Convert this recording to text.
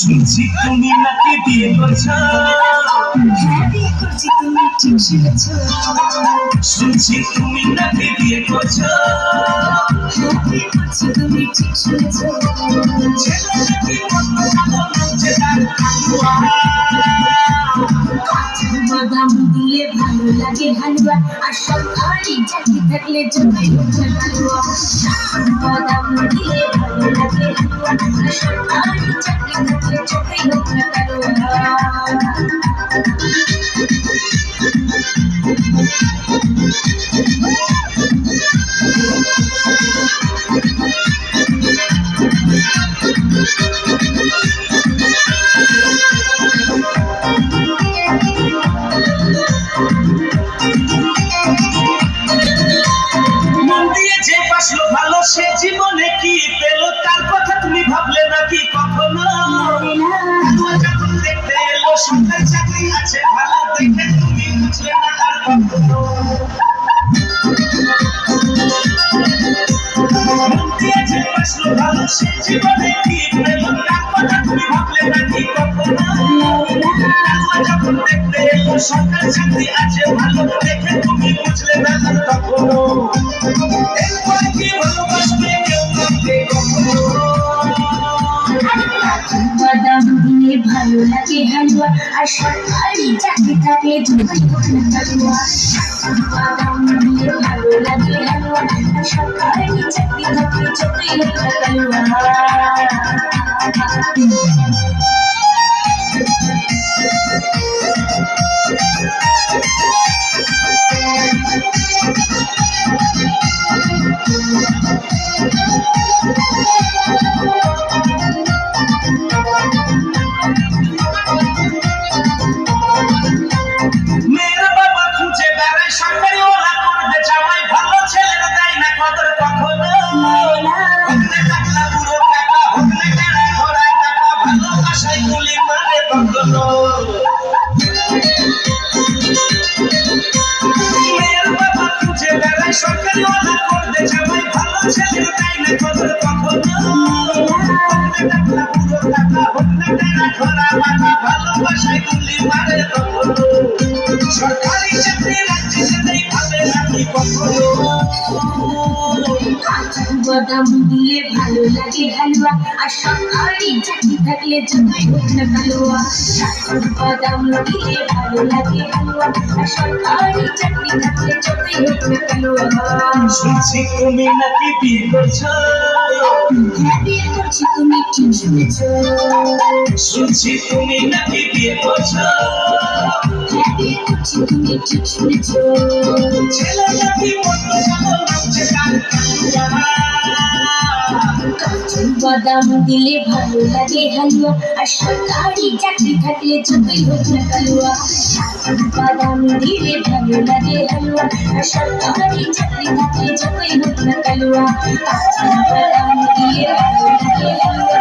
শুনছি তুমি নাকি বিয়ে করছ? হ্যাঁ বিয়ে করছি তুমি ঠিক শুনেছ। শুনছি তুমি নাকি বিয়ে করছ। তুমি ঠিক শুনেছ। ছেলে নাকি ভালো লাগছে তার কাকুয়া। বাদাম দিলে ভালো লাগে হালুয়া। আর সরকারি চাকরি থাকলে জমাই হোক না বাদাম দিলে ভালো লাগে হালুয়া। আর সরকারি চাকরি থাকলে সে জীবনে কি পেল? তার কথা তুমি ভাবলে নাকি কখনো? দেখতে এলো সরকারি চাকরি আছে ভালো দেখে জীবনে কি পেল তার কথা তুমি ভালো লাগে হালুয়া আর সরকারি চাকরি থাকলে জমাই হোক না কালুয়া কাজু বাদাম দিয়ে ভালো লাগে হালুয়া আর সরকারি চাকরি থাকলে জমাই ভালোবাসায় গুলি মারে। বাদাম দিয়ে ভালো লাগে হালুয়া। আর সরকারি চাকরি থাকলে জমাই হোক না কালুয়া। কাজু বাদাম দিয়ে ভালো লাগে হালুয়া। আর সরকারি চাকরি থাকলে জমাই হোক না কালুয়া। শুনছি তুমি নাকি বিয়ে করছ? হ্যাঁ বিয়ে করছি তুমি ঠিক শুনেছ? শুনছি তুমি নাকি বিয়ে করছ? হ্যাঁ বিয়ে করছি তুমি ঠিক শুনেছ? ছেলে নাকি লাগছে তার কাকুয়া। কাজু বাদাম দিলে ভালো লাগে হালুয়া। আর সরকারি চাকরি থাকলে জমাই হোক না কালুয়া। বাদাম দিলে ভালো লাগে হালুয়া। আর সরকারি চাকরি থাকলে জমাই হোক না কালুয়া। বাদাম দিয়ে ভালো লাগে হালুয়া।